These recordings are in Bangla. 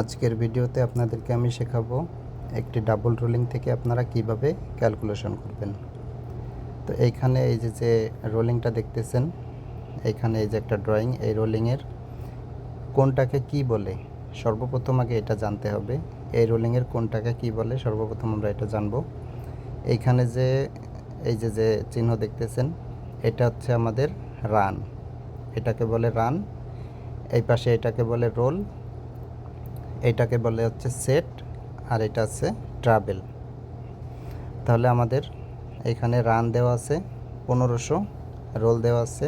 আজকের ভিডিওতে আপনাদেরকে আমি শেখাবো একটি ডাবল রোলিং থেকে আপনারা কীভাবে ক্যালকুলেশন করবেন। তো এইখানে এই যে যে রোলিংটা দেখতেছেন, এইখানে এই যে একটা ড্রয়িং, এই রোলিংয়ের কোনটাকে কি বলে সর্বপ্রথম আগে এটা জানতে হবে। এই রোলিংয়ের কোনটাকে কি বলে সর্বপ্রথম আমরা এটা জানব। এইখানে যে, এই যে যে চিহ্ন দেখতেছেন, এটা হচ্ছে আমাদের রান। এটাকে বলে রান, এই পাশে এটাকে বলে রোল এটাকে বলে হচ্ছে সেট আর এটা হচ্ছে ট্রাভেল তাহলে আমাদের এখানে রান দেওয়া আছে পনেরোশো রোল দেওয়া আছে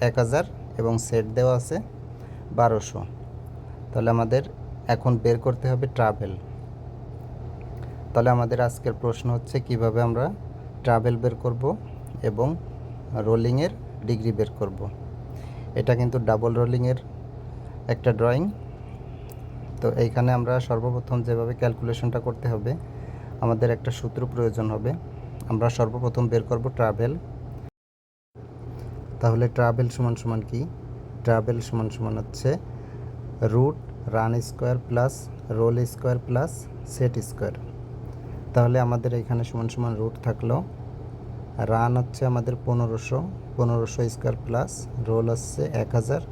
এক হাজার এবং সেট দেওয়া আছে বারোশো। তাহলে আমাদের এখন বের করতে হবে ট্রাভেল তাহলে আমাদের আজকের প্রশ্ন হচ্ছে কীভাবে আমরা ট্রাভেল বের করব এবং রোলিংয়ের ডিগ্রি বের করব। এটা কিন্তু ডাবল রোলিংয়ের একটা ড্রয়িং তো এইখানে আমরা সর্বপ্রথম যেভাবে ক্যালকুলেশনটা করতে হবে, আমাদের একটা সূত্র প্রয়োজন হবে। আমরা সর্বপ্রথম বের করব ট্রাভেল তাহলে ট্রাভেল সমান সমান কি? ট্রাভেল সমান সমান হচ্ছে root run square plus roll square plus set square তাহলে আমাদের এখানে সমান সমান রুট থাকল। রান হচ্ছে আমাদের পনেরোশো পনেরোশো স্কোয়ার প্লাস রোল হচ্ছে এক হাজার।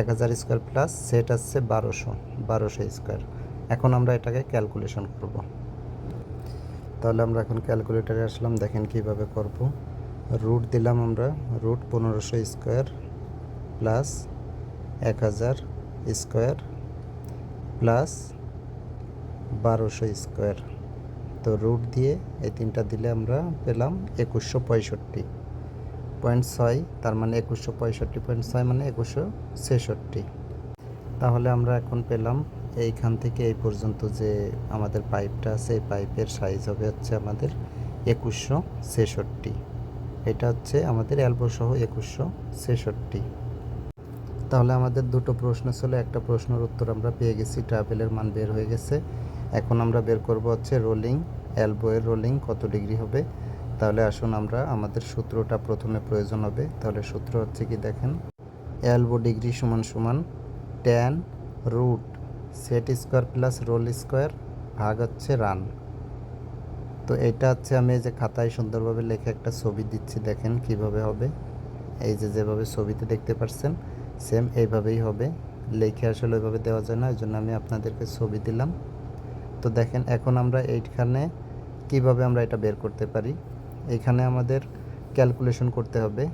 এক হাজার স্কোয়ার প্লাস, সেট আসছে বারোশো বারোশো স্কোয়ার। এখন আমরা এটাকে ক্যালকুলেশন করব। তাহলে আমরা এখন ক্যালকুলেটারে আসলাম, দেখেন কীভাবে করব। রুট দিলাম আমরা রুট পনেরোশো স্কোয়ার প্লাস এক হাজার স্কোয়ার প্লাস বারোশো স্কোয়ার। তো রুট দিয়ে এই তিনটা দিলে আমরা পেলাম একুশশো পঁয়ষট্টি। পয়েন্ট ছয়, তার মানে একুশশো পঁয়ষট্টি পয়েন্ট ছয় মানে একুশশো ছেষট্টি। তাহলে আমরা এখন পেলাম এইখান থেকে এই পর্যন্ত যে আমাদের পাইপটা আছে, এই পাইপের সাইজ হবে হচ্ছে আমাদের একুশশো ছেষট্টি। এটা হচ্ছে আমাদের অ্যালবো সহ একুশশো ছেষট্টি। তাহলে আমাদের দুটো প্রশ্ন ছিল, একটা প্রশ্নের উত্তর আমরা পেয়ে গেছি ট্রাভেলের মান বের হয়ে গেছে। এখন আমরা বের করব হচ্ছে রোলিং অ্যালবো এর রোলিং কত ডিগ্রি হবে? তাহলে আসুন আমরা আমাদের সূত্রটা প্রথমে প্রয়োজন হবে। তাহলে সূত্র হচ্ছে কি দেখেন? এলবো ডিগ্রি সমান সমান tan root set square plus roll square ভাগ হচ্ছে রান তো এটা হচ্ছে আমি এই যে খাতায় সুন্দরভাবে লেখে একটা ছবি দিচ্ছি, দেখেন কীভাবে হবে। এই যে যেভাবে ছবিতে দেখতে পাচ্ছেন সেম এইভাবেই হবে। লেখে আসলে ওইভাবে দেওয়া যায় না ওই জন্য আমি আপনাদেরকে ছবি দিলাম। তো দেখেন, এখন আমরা এইখানে কীভাবে আমরা এটা বের করতে পারি? এখানে আমাদের ক্যালকুলেশন করতে হবে।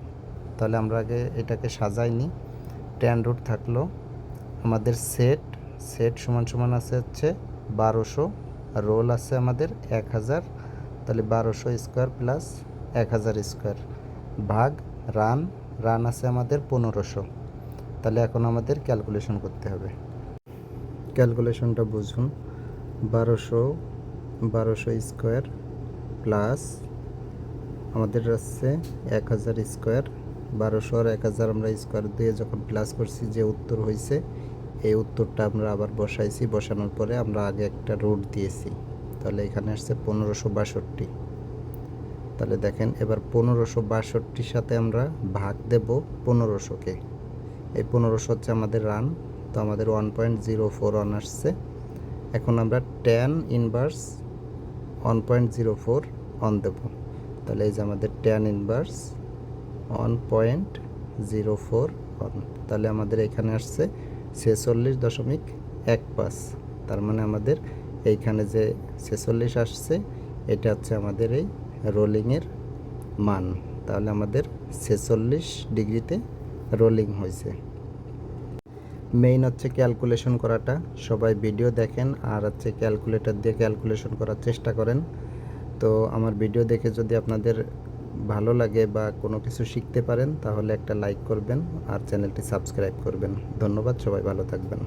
তাহলে আমরা আগে এটাকে সাজাই নিই ট্যান রুট থাকল আমাদের সেট সেট সমান সমান আছে হচ্ছে বারোশো রোল আছে আমাদের এক হাজার। তাহলে বারোশো স্কোয়ার প্লাস এক হাজার স্কোয়ার ভাগ রান রান আছে আমাদের পনেরোশো। তাহলে এখন আমাদের ক্যালকুলেশন করতে হবে। ক্যালকুলেশনটা বুঝুন। বারোশো বারোশো স্কোয়ার প্লাস আমাদের আসছে এক হাজার স্কোয়ার, বারোশো আর এক হাজার আমরা স্কোয়ার দিয়ে যখন প্লাস করছি যে উত্তর হয়েছে এই উত্তরটা আমরা আবার বসাইছি। বসানোর পরে আমরা আগে একটা রুট দিয়েছি। তাহলে এখানে আসছে পনেরোশো বাষট্টি। তাহলে দেখেন, এবার পনেরোশো বাষট্টির সাথে আমরা ভাগ দেব পনেরোশোকে এই পনেরোশো হচ্ছে আমাদের রান তো আমাদের one point zero four one আসছে। এখন আমরা tan inverse one point zero four on দেবো। তাহলে এই যে আমাদের tan inverse one point zero four one তাহলে আমাদের এখানে আসছে ছেচল্লিশ দশমিক এক পাঁচ, তার মানে আমাদের এইখানে যে ছেচল্লিশ আসছে, এটা হচ্ছে আমাদের এই রোলিংয়ের মান, তাহলে আমাদের ছেচল্লিশ ডিগ্রিতে রোলিং হয়েছে। মেইন হচ্ছে ক্যালকুলেশন করাটা, সবাই ভিডিও দেখেন, আর হচ্ছে ক্যালকুলেটর দিয়ে ক্যালকুলেশন করার চেষ্টা করেন। তো আমার ভিডিও দেখে যদি আপনাদের ভালো লাগে বা কোনো কিছু শিখতে পারেন, তাহলে একটা লাইক করবেন আর চ্যানেলটি সাবস্ক্রাইব করবেন। ধন্যবাদ, সবাই ভালো থাকবেন।